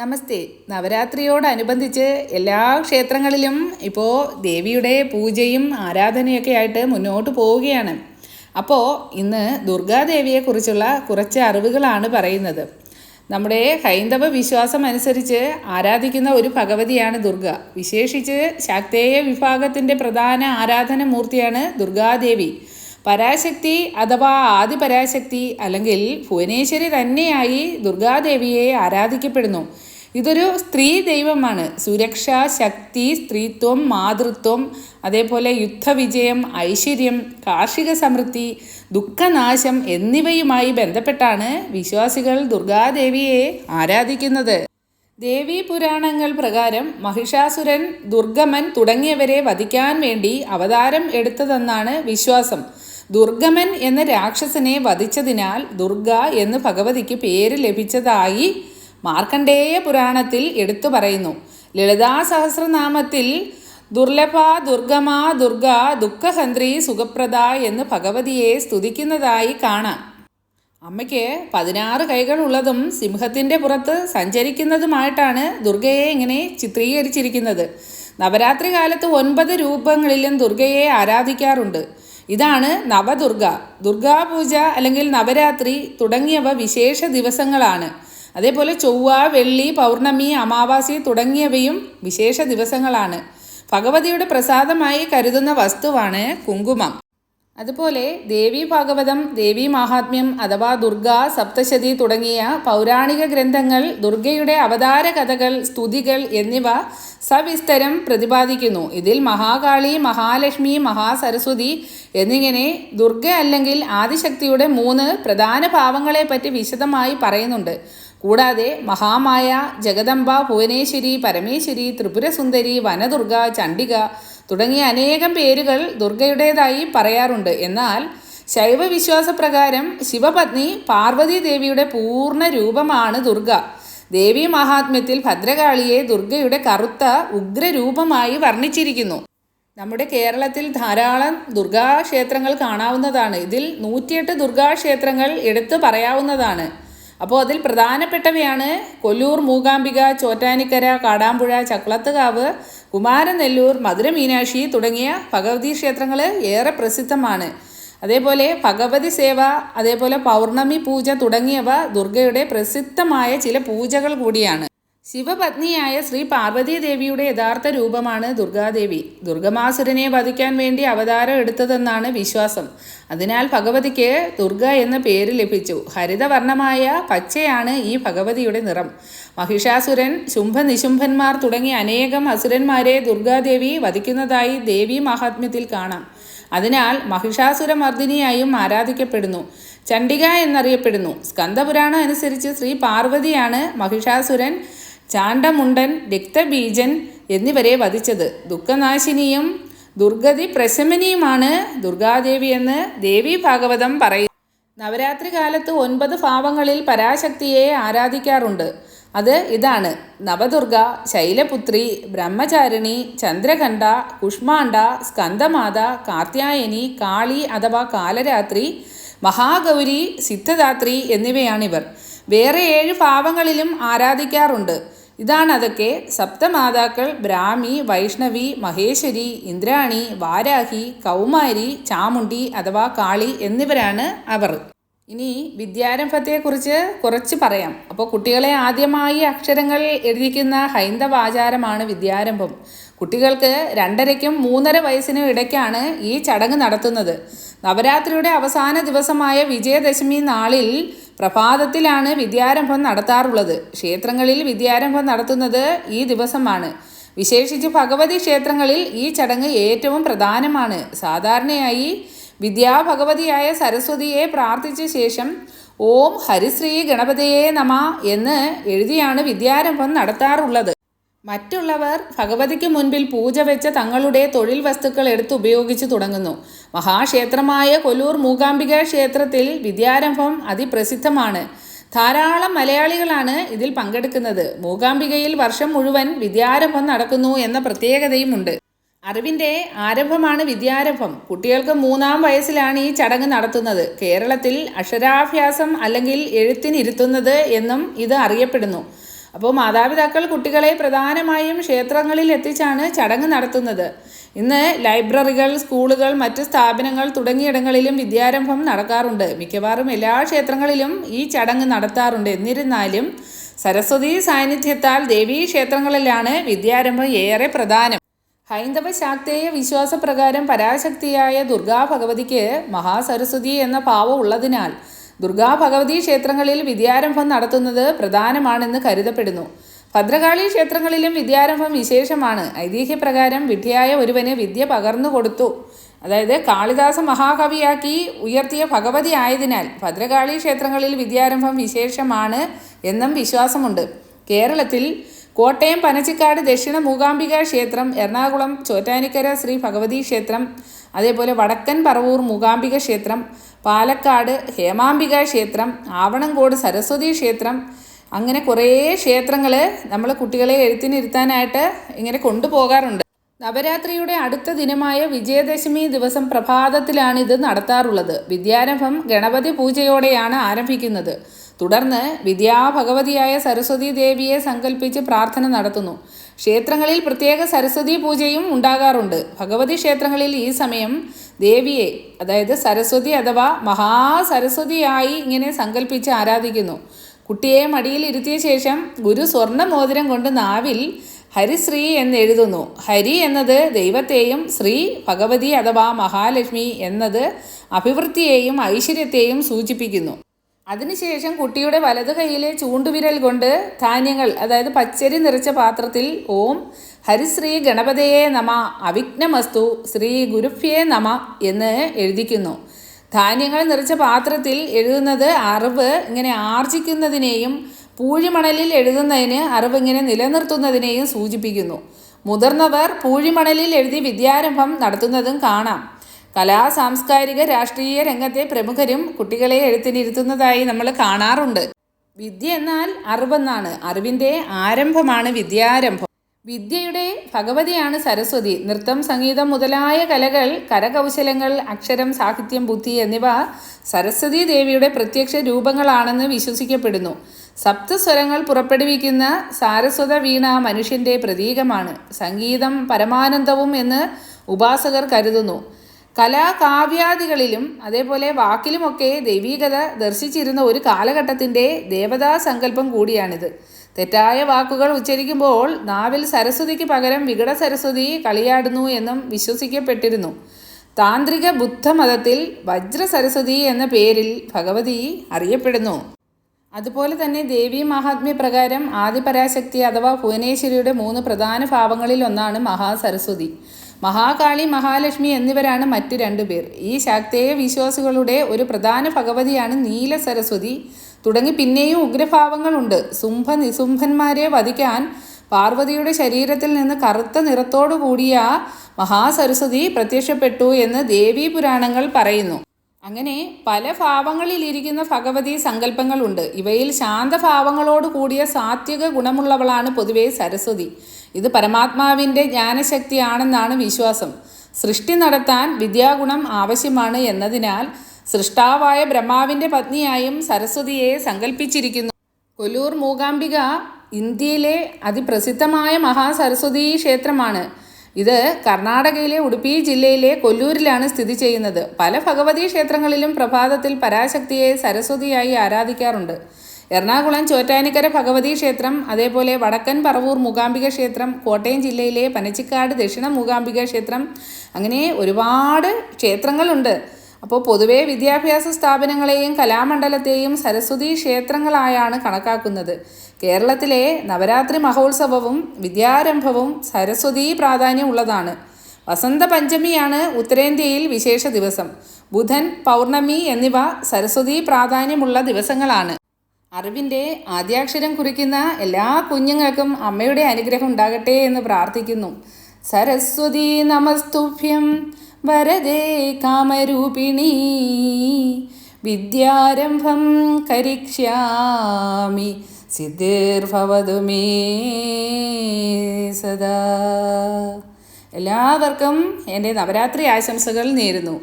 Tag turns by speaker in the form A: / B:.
A: നമസ്തേ. നവരാത്രിയോടനുബന്ധിച്ച് എല്ലാ ക്ഷേത്രങ്ങളിലും ഇപ്പോൾ ദേവിയുടെ പൂജയും ആരാധനയൊക്കെ ആയിട്ട് മുന്നോട്ട് പോവുകയാണ്. അപ്പോൾ ഇന്ന് ദുർഗാദേവിയെക്കുറിച്ചുള്ള കുറച്ച് അറിവുകളാണ് പറയുന്നത്. നമ്മുടെ ഹൈന്ദവ വിശ്വാസം അനുസരിച്ച് ആരാധിക്കുന്ന ഒരു ഭഗവതിയാണ് ദുർഗ. വിശേഷിച്ച് ശാക്തേയ വിഭാഗത്തിന്റെ പ്രധാന ആരാധന മൂർത്തിയാണ് ദുർഗാദേവി. പരാശക്തി അഥവാ ആദിപരാശക്തി അല്ലെങ്കിൽ ഭുവനേശ്വരി തന്നെയായി ദുർഗാദേവിയെ ആരാധിക്കപ്പെടുന്നു. ഇതൊരു സ്ത്രീ ദൈവമാണ്. സുരക്ഷ ശക്തി സ്ത്രീത്വം മാതൃത്വം അതേപോലെ യുദ്ധവിജയം ഐശ്വര്യം കാർഷിക സമൃദ്ധി ദുഃഖനാശം എന്നിവയുമായി ബന്ധപ്പെട്ടാണ് വിശ്വാസികൾ ദുർഗാദേവിയെ ആരാധിക്കുന്നത്. ദേവി പുരാണങ്ങൾ പ്രകാരം മഹിഷാസുരൻ ദുർഗമൻ തുടങ്ങിയവരെ വധിക്കാൻ വേണ്ടി അവതാരം എടുത്തതെന്നാണ് വിശ്വാസം. ദുർഗമൻ എന്ന രാക്ഷസനെ വധിച്ചതിനാൽ ദുർഗ എന്ന് ഭഗവതിക്ക് പേര് ലഭിച്ചതായി മാർക്കണ്ഡേയ പുരാണത്തിൽ എടുത്തു പറയുന്നു. ലളിതാ സഹസ്രനാമത്തിൽ ദുർലഭ ദുർഗമ ദുർഗ ദുഃഖഹന്ത്രി സുഖപ്രദ എന്ന് ഭഗവതിയെ സ്തുതിക്കുന്നതായി കാണാം. അമ്മയ്ക്ക് പതിനാറ് കൈകളുള്ളതും സിംഹത്തിന്റെ പുറത്ത് സഞ്ചരിക്കുന്നതുമായിട്ടാണ് ദുർഗയെ ഇങ്ങനെ ചിത്രീകരിച്ചിരിക്കുന്നത്. നവരാത്രി കാലത്ത് ഒൻപത് രൂപങ്ങളിലും ദുർഗയെ ആരാധിക്കാറുണ്ട്. ഇതാണ് നവദുർഗ. ദുർഗാപൂജ അല്ലെങ്കിൽ നവരാത്രി തുടങ്ങിയവ വിശേഷ ദിവസങ്ങളാണ്. അതേപോലെ ചൊവ്വ വെള്ളി പൗർണമി അമാവാസി തുടങ്ങിയവയും വിശേഷ ദിവസങ്ങളാണ്. ഭഗവതിയുടെ പ്രസാദമായി കരുതുന്ന വസ്തുവാണ് കുങ്കുമം. അതുപോലെ ദേവി ഭാഗവതം ദേവി മഹാത്മ്യം അഥവാ ദുർഗ സപ്തശതി തുടങ്ങിയ പൗരാണിക ഗ്രന്ഥങ്ങൾ ദുർഗയുടെ അവതാര കഥകൾ സ്തുതികൾ എന്നിവ സവിസ്തരം പ്രതിപാദിക്കുന്നു. ഇതിൽ മഹാകാളി മഹാലക്ഷ്മി മഹാസരസ്വതി എന്നിങ്ങനെ ദുർഗ അല്ലെങ്കിൽ ആദിശക്തിയുടെ മൂന്ന് പ്രധാന ഭാവങ്ങളെപ്പറ്റി വിശദമായി പറയുന്നുണ്ട്. കൂടാതെ മഹാമായ ജഗദംബ ഭുവനേശ്വരി പരമേശ്വരി ത്രിപുരസുന്ദരി വനദുർഗ ചണ്ഡിക തുടങ്ങിയ അനേകം പേരുകൾ ദുർഗയുടേതായി പറയാറുണ്ട്. എന്നാൽ ശൈവ വിശ്വാസപ്രകാരം ശിവപത്നി പാർവതി ദേവിയുടെ പൂർണ രൂപമാണ് ദുർഗ. ദേവി മഹാത്മ്യത്തിൽ ഭദ്രകാളിയെ ദുർഗയുടെ കറുത്ത ഉഗ്രരൂപമായി വർണിച്ചിരിക്കുന്നു. നമ്മുടെ കേരളത്തിൽ ധാരാളം ദുർഗാക്ഷേത്രങ്ങൾ കാണാവുന്നതാണ്. ഇതിൽ നൂറ്റിയെട്ട് ദുർഗാക്ഷേത്രങ്ങൾ എടുത്തു പറയാവുന്നതാണ്. അപ്പോൾ അതിൽ പ്രധാനപ്പെട്ടവയാണ് കൊല്ലൂർ മൂകാംബിക ചോറ്റാനിക്കര കാടാമ്പുഴ ചക്കളത്തുകാവ് കുമാരനെല്ലൂർ മധുര മീനാക്ഷി തുടങ്ങിയ ഭഗവതി ക്ഷേത്രങ്ങൾ ഏറെ പ്രസിദ്ധമാണ്. അതേപോലെ ഭഗവതി സേവ അതേപോലെ പൗർണമി പൂജ തുടങ്ങിയവ ദുർഗയുടെ പ്രസിദ്ധമായ ചില പൂജകൾ കൂടിയാണ്. ശിവപത്നിയായ ശ്രീ പാർവതി ദേവിയുടെ യഥാർത്ഥ രൂപമാണ് ദുർഗാദേവി. ദുർഗമാസുരനെ വധിക്കാൻ വേണ്ടി അവതാരം എടുത്തതെന്നാണ് വിശ്വാസം. അതിനാൽ ഭഗവതിക്ക് ദുർഗ എന്ന പേര് ലഭിച്ചു. ഹരിതവർണമായ പച്ചയാണ് ഈ ഭഗവതിയുടെ നിറം. മഹിഷാസുരൻ ശുംഭനിശുംഭന്മാർ തുടങ്ങി അനേകം അസുരന്മാരെ ദുർഗാദേവി വധിക്കുന്നതായി ദേവി മഹാത്മ്യത്തിൽ കാണാം. അതിനാൽ മഹിഷാസുരമർദ്ദിനിയായും ആരാധിക്കപ്പെടുന്നു. ചണ്ഡിക എന്നറിയപ്പെടുന്നു. സ്കന്ദപുരാണം അനുസരിച്ച് ശ്രീ പാർവതിയാണ് മഹിഷാസുരൻ ചാണ്ടമുണ്ടൻ രക്തബീജൻ എന്നിവരെ വധിച്ചത് ദുഃഖനാശിനിയും ദുർഗതി പ്രശമനിയുമാണ് ദുർഗാദേവി എന്ന് ദേവി ഭാഗവതം പറയുന്നു. നവരാത്രി കാലത്ത് ഒൻപത് ഭാവങ്ങളിൽ പരാശക്തിയെ ആരാധിക്കാറുണ്ട്. അത് ഇതാണ്. നവദുർഗ ശൈലപുത്രി ബ്രഹ്മചാരിണി ചന്ദ്രഖണ്ഡ കുഷ്മാണ്ഡ സ്കന്ദമാത കാർത്യായനി കാളി അഥവാ കാലരാത്രി മഹാഗൗരി സിദ്ധദാത്രി എന്നിവയാണിവർ. വേറെ ഏഴ് ഭാവങ്ങളിലും ആരാധിക്കാറുണ്ട്. ഇതാണ് അതൊക്കെ സപ്തമാതാക്കൾ ബ്രാഹ്മി വൈഷ്ണവി മഹേശ്വരി ഇന്ദ്രാണി വാരാഹി കൗമാരി ചാമുണ്ടി അഥവാ കാളി എന്നിവരാണ് അവർ. ഇനി വിദ്യാരംഭത്തെക്കുറിച്ച് കുറച്ച് പറയാം. അപ്പോൾ കുട്ടികളെ ആദ്യമായി അക്ഷരങ്ങൾ എഴുതിക്കുന്ന ഹൈന്ദവ ആചാരമാണ് വിദ്യാരംഭം. കുട്ടികൾക്ക് രണ്ടരയ്ക്കും മൂന്നര വയസ്സിനും ഇടയ്ക്കാണ് ഈ ചടങ്ങ് നടത്തുന്നത്. നവരാത്രിയുടെ അവസാന ദിവസമായ വിജയദശമി നാളിൽ പ്രഭാതത്തിലാണ് വിദ്യാരംഭം നടത്താറുള്ളത്. ക്ഷേത്രങ്ങളിൽ വിദ്യാരംഭം നടത്തുന്നത് ഈ ദിവസമാണ്. വിശേഷിച്ച് ഭഗവതി ക്ഷേത്രങ്ങളിൽ ഈ ചടങ്ങ് ഏറ്റവും പ്രധാനമാണ്. സാധാരണയായി വിദ്യാഭഗവതിയായ സരസ്വതിയെ പ്രാർത്ഥിച്ച ശേഷം ഓം ഹരിശ്രീ ഗണപതിയെ നമ എന്ന് എഴുതിയാണ് വിദ്യാരംഭം നടത്താറുള്ളത്. മറ്റുള്ളവർ ഭഗവതിക്ക് മുൻപിൽ പൂജ വെച്ച തങ്ങളുടെ തൊഴിൽ വസ്തുക്കൾ എടുത്ത് ഉപയോഗിച്ച് തുടങ്ങുന്നു. മഹാക്ഷേത്രമായ കൊല്ലൂർ മൂകാംബിക ക്ഷേത്രത്തിൽ വിദ്യാരംഭം അതിപ്രസിദ്ധമാണ്. ധാരാളം മലയാളികളാണ് ഇതിൽ പങ്കെടുക്കുന്നത്. മൂകാംബികയിൽ വർഷം മുഴുവൻ വിദ്യാരംഭം നടക്കുന്നു എന്ന പ്രത്യേകതയുമുണ്ട്. അറിവിന്റെ ആരംഭമാണ് വിദ്യാരംഭം. കുട്ടികൾക്ക് മൂന്നാം വയസ്സിലാണ് ഈ ചടങ്ങ് നടത്തുന്നത്. കേരളത്തിൽ അക്ഷരാഭ്യാസം അല്ലെങ്കിൽ എഴുത്തിനിരുത്തുന്നത് എന്നും ഇത് അറിയപ്പെടുന്നു. അപ്പോൾ മാതാപിതാക്കൾ കുട്ടികളെ പ്രധാനമായും ക്ഷേത്രങ്ങളിൽ എത്തിച്ചാണ് ചടങ്ങ് നടത്തുന്നത്. ഇന്ന് ലൈബ്രറികൾ സ്കൂളുകൾ മറ്റ് സ്ഥാപനങ്ങൾ തുടങ്ങിയിടങ്ങളിലും വിദ്യാരംഭം നടക്കാറുണ്ട്. മിക്കവാറും എല്ലാ ക്ഷേത്രങ്ങളിലും ഈ ചടങ്ങ് നടത്താറുണ്ട്. എന്നിരുന്നാലും സരസ്വതി സാന്നിധ്യത്താൽ ദേവീ ക്ഷേത്രങ്ങളിലാണ് വിദ്യാരംഭം ഏറെ പ്രധാനം. ഹൈന്ദവ ശാക്തേയ വിശ്വാസപ്രകാരം പരാശക്തിയായ ദുർഗാ ഭഗവതിക്ക് മഹാസരസ്വതി എന്ന ഭാവം ഉള്ളതിനാൽ ദുർഗാ ഭഗവതി ക്ഷേത്രങ്ങളിൽ വിദ്യാരംഭം നടത്തുന്നത് പ്രധാനമാണെന്ന് കരുതപ്പെടുന്നു. ഭദ്രകാളി ക്ഷേത്രങ്ങളിലും വിദ്യാരംഭം വിശേഷമാണ്. ഐതിഹ്യപ്രകാരം വിഡ്ഢിയായ ഒരുവന് വിദ്യ പകർന്നു കൊടുത്തു. അതായത് കാളിദാസ മഹാകവിയാക്കി ഉയർത്തിയ ഭഗവതി ആയതിനാൽ ഭദ്രകാളി ക്ഷേത്രങ്ങളിൽ വിദ്യാരംഭം വിശേഷമാണ് എന്നും വിശ്വാസമുണ്ട്. കേരളത്തിൽ കോട്ടയം പനച്ചിക്കാട് ദക്ഷിണ മൂകാംബിക ക്ഷേത്രം എറണാകുളം ചോറ്റാനിക്കര ശ്രീ ഭഗവതി ക്ഷേത്രം അതേപോലെ വടക്കൻ പറവൂർ മൂകാംബിക ക്ഷേത്രം പാലക്കാട് ഹേമാംബിക ക്ഷേത്രം ആവണങ്കോട് സരസ്വതി ക്ഷേത്രം അങ്ങനെ കുറേ ക്ഷേത്രങ്ങൾ നമ്മൾ കുട്ടികളെ എഴുത്തിനിരുത്താനായിട്ട് ഇങ്ങനെ കൊണ്ടുപോകാറുണ്ട്. നവരാത്രിയുടെ അടുത്ത ദിനമായ വിജയദശമി ദിവസം പ്രഭാതത്തിലാണ് ഇത് നടത്താറുള്ളത്. വിദ്യാരംഭം ഗണപതി പൂജയോടെയാണ് ആരംഭിക്കുന്നത്. തുടർന്ന് വിദ്യാഭഗവതിയായ സരസ്വതി ദേവിയെ സങ്കല്പിച്ച് പ്രാർത്ഥന നടത്തുന്നു. ക്ഷേത്രങ്ങളിൽ പ്രത്യേക സരസ്വതി പൂജയും ഉണ്ടാകാറുണ്ട്. ഭഗവതി ക്ഷേത്രങ്ങളിൽ ഈ സമയം ദേവിയെ അതായത് സരസ്വതി അഥവാ മഹാസരസ്വതിയായി ഇങ്ങനെ സങ്കല്പിച്ച് ആരാധിക്കുന്നു. കുട്ടിയെ മടിയിൽ ഇരുത്തിയ ശേഷം ഗുരു സ്വർണ മോതിരം കൊണ്ട് നാവിൽ ഹരിശ്രീ എന്ന് എഴുതുന്നു ഹരി എന്നത് ദൈവത്തെയും ശ്രീ ഭഗവതി അഥവാ മഹാലക്ഷ്മി എന്നത് അഭിവൃദ്ധിയെയും ഐശ്വര്യത്തെയും സൂചിപ്പിക്കുന്നു. അതിനുശേഷം കുട്ടിയുടെ വലതു കൈയിലെ ചൂണ്ടുവിരൽ കൊണ്ട് ധാന്യങ്ങൾ അതായത് പച്ചരി നിറച്ച പാത്രത്തിൽ ഓം ഹരിശ്രീ ഗണപതയെ നമ അവിഘ്നമസ്തു ശ്രീ ഗുരുഭ്യേ നമ എന്ന് എഴുതിക്കുന്നു. ധാന്യങ്ങൾ നിറച്ച പാത്രത്തിൽ എഴുതുന്നത് അറിവ് ഇങ്ങനെ ആർജിക്കുന്നതിനെയും പൂഴിമണലിൽ എഴുതുന്നതിന് അറിവ് ഇങ്ങനെ നിലനിർത്തുന്നതിനെയും സൂചിപ്പിക്കുന്നു. മുതിർന്നവർ പൂഴിമണലിൽ എഴുതി വിദ്യാരംഭം നടത്തുന്നതും കാണാം. കലാ സാംസ്കാരിക രാഷ്ട്രീയ രംഗത്തെ പ്രമുഖരും കുട്ടികളെ എഴുത്തിനിരുത്തുന്നതായി നമ്മൾ കാണാറുണ്ട്. വിദ്യ എന്നാൽ അറിവെന്നാണ്. അറിവിന്റെ ആരംഭമാണ് വിദ്യാരംഭം. വിദ്യയുടെ ഭഗവതിയാണ് സരസ്വതി. നൃത്തം സംഗീതം മുതലായ കലകൾ കരകൗശലങ്ങൾ അക്ഷരം സാഹിത്യം ബുദ്ധി എന്നിവ സരസ്വതി ദേവിയുടെ പ്രത്യക്ഷ രൂപങ്ങളാണെന്ന് വിശ്വസിക്കപ്പെടുന്നു. സപ്തസ്വരങ്ങൾ പുറപ്പെടുവിക്കുന്ന സാരസ്വത വീണ മനുഷ്യന്റെ പ്രതീകമാണ്. സംഗീതം പരമാനന്ദവും എന്ന് ഉപാസകർ കരുതുന്നു. കലാകാവ്യാദികളിലും അതേപോലെ വാക്കിലുമൊക്കെ ദൈവീകത ദർശിച്ചിരുന്ന ഒരു കാലഘട്ടത്തിന്റെ ദേവതാ സങ്കല്പം കൂടിയാണിത്. തെറ്റായ വാക്കുകൾ ഉച്ചരിക്കുമ്പോൾ നാവിൽ സരസ്വതിക്ക് പകരം വികട സരസ്വതി കളിയാടുന്നു എന്നും വിശ്വസിക്കപ്പെട്ടിരുന്നു. താന്ത്രിക ബുദ്ധമതത്തിൽ വജ്ര സരസ്വതി എന്ന പേരിൽ ഭഗവതി അറിയപ്പെടുന്നു. അതുപോലെ തന്നെ ദേവീ മഹാത്മ്യ പ്രകാരം ആദിപരാശക്തി അഥവാ ഭുവനേശ്വരിയുടെ മൂന്ന് പ്രധാന ഭാവങ്ങളിൽ ഒന്നാണ് മഹാസരസ്വതി. മഹാകാളി മഹാലക്ഷ്മി എന്നിവരാണ് മറ്റ് രണ്ടു പേർ. ഈ ശാക്തേയ വിശ്വാസികളുടെ ഒരു പ്രധാന ഭഗവതിയാണ് നീല സരസ്വതി. തുടങ്ങി പിന്നെയും ഉഗ്രഭാവങ്ങളുണ്ട് സുംഭ നിസുംഭന്മാരെ വധിക്കാൻ പാർവതിയുടെ ശരീരത്തിൽ നിന്ന് കറുത്ത നിറത്തോടു കൂടിയ മഹാസരസ്വതി പ്രത്യക്ഷപ്പെട്ടു എന്ന് ദേവീ പുരാണങ്ങൾ പറയുന്നു. അങ്ങനെ പല ഭാവങ്ങളിലിരിക്കുന്ന ഭഗവതി സങ്കല്പങ്ങളുണ്ട്. ഇവയിൽ ശാന്തഭാവങ്ങളോട് കൂടിയ സാത്വിക ഗുണമുള്ളവളാണ് പൊതുവേ സരസ്വതി. ഇത് പരമാത്മാവിന്റെ ജ്ഞാനശക്തിയാണെന്നാണ് വിശ്വാസം. സൃഷ്ടി നടത്താൻ വിദ്യാഗുണം ആവശ്യമാണ് എന്നതിനാൽ സൃഷ്ടാവായ ബ്രഹ്മാവിന്റെ പത്നിയായും സരസ്വതിയെ സങ്കല്പിച്ചിരിക്കുന്നു കൊല്ലൂർ മൂകാംബിക ഇന്ത്യയിലെ അതിപ്രസിദ്ധമായ മഹാസരസ്വതി ക്ഷേത്രമാണ്. ഇത് കർണാടകയിലെ ഉടുപ്പി ജില്ലയിലെ കൊല്ലൂരിലാണ് സ്ഥിതി ചെയ്യുന്നത്. പല ഭഗവതി ക്ഷേത്രങ്ങളിലും പ്രഭാതത്തിൽ പരാശക്തിയെ സരസ്വതിയായി ആരാധിക്കാറുണ്ട്. എറണാകുളം ചോറ്റാനിക്കര ഭഗവതി ക്ഷേത്രം അതേപോലെ വടക്കൻ പറവൂർ മൂകാംബിക ക്ഷേത്രം കോട്ടയം ജില്ലയിലെ പനച്ചിക്കാട് ദക്ഷിണ മൂകാംബിക ക്ഷേത്രം അങ്ങനെ ഒരുപാട് ക്ഷേത്രങ്ങളുണ്ട്. അപ്പോൾ പൊതുവേ വിദ്യാഭ്യാസ സ്ഥാപനങ്ങളെയും കലാമണ്ഡലത്തെയും സരസ്വതി ക്ഷേത്രങ്ങളായാണ് കണക്കാക്കുന്നത്. കേരളത്തിലെ നവരാത്രി മഹോത്സവവും വിദ്യാരംഭവും സരസ്വതി പ്രാധാന്യമുള്ളതാണ്. വസന്ത പഞ്ചമിയാണ് ഉത്തരേന്ത്യയിൽ വിശേഷ ദിവസം. ബുധൻ പൗർണമി എന്നിവ സരസ്വതി പ്രാധാന്യമുള്ള ദിവസങ്ങളാണ്. അറിവിന്റെ ആദ്യാക്ഷരം കുറിക്കുന്ന എല്ലാ കുഞ്ഞുങ്ങൾക്കും അമ്മയുടെ അനുഗ്രഹം ഉണ്ടാകട്ടെ എന്ന് പ്രാർത്ഥിക്കുന്നു. സരസ്വതി നമസ്തുഭ്യം. വരദേ കാമരൂപിണി. വിദ്യാരംഭം കരിക്ഷ്യാമി. സിദ്ധിർഭവതു മേ സദാ. എല്ലാവർക്കും എന്റെ നവരാത്രി ആശംസകൾ നേരുന്നു.